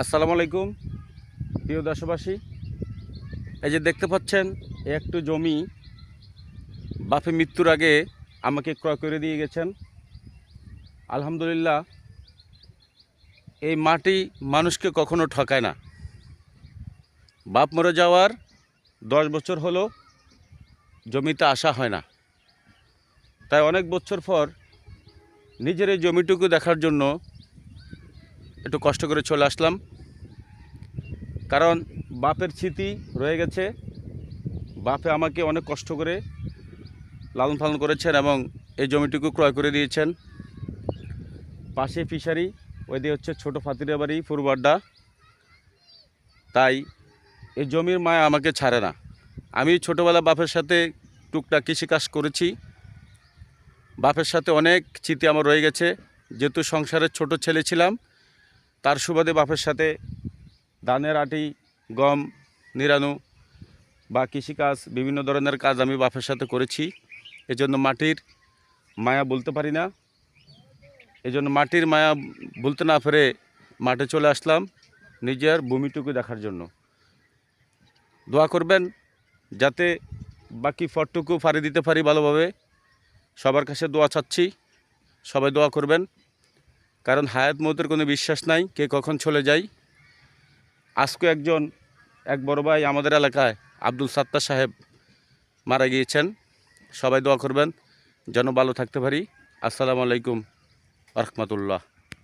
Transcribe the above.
আসসালামু আলাইকুম। প্রিয় দেশবাসী, এই যে দেখতে পাচ্ছেন একটু জমি বাপে মৃত্যুর আগে আমাকে ক্রয় করে দিয়ে গেছেন। আলহামদুলিল্লাহ, এই মাটি মানুষকে কখনো ঠকায় না। বাপ মরে যাওয়ার দশ বছর হলো, জমিতে আসা হয় না। তাই অনেক বছর পর নিজের এই জমিটুকু দেখার জন্য একটু কষ্ট করে চলে আসলাম। কারণ বাপের স্মৃতি রয়ে গেছে। বাপে আমাকে অনেক কষ্ট করে লালন পালন করেছেন এবং এই জমিটুকু ক্রয় করে দিয়েছেন। পাশে ফিশারি ওই দিয়ে হচ্ছে ছোটো ফাতিরা বাড়ি ফুরবাড্ডা তাই এই জমির মায়া আমাকে ছাড়ে না। আমি ছোটোবেলা বাপের সাথে টুকটাক কৃষিকাজ করেছি। বাপের সাথে অনেক স্মৃতি আমার রয়ে গেছে। যেহেতু সংসারের ছোট ছেলে ছিলাম তার সুবাদে বাপের সাথে ধানের আটি, গম নিরানু বা কৃষিকাজ বিভিন্ন ধরনের কাজ আমি বাপের সাথে করেছি। এজন্য মাটির মায়া বলতে পারি না। এজন্য মাটির মায়া বলতে না পেরে মাঠে চলে আসলাম নিজের ভূমিটুকু দেখার জন্য। দোয়া করবেন যাতে বাকি ফটটুকু ফাড়ি দিতে পারি ভালোভাবে। সবার কাছে দোয়া চাচ্ছি। সবাই দোয়া করবেন। কারণ হায়াত মতের কোনো বিশ্বাস নাই, কে কখন চলে যায়। আজকে একজন, এক বড় ভাই আমাদের এলাকায়, আব্দুল সাত্তা সাহেব মারা গিয়েছেন। সবাই দোয়া করবেন, যেন ভালো থাকতে পারি। আসসালামু আলাইকুম রহমতুল্লাহ।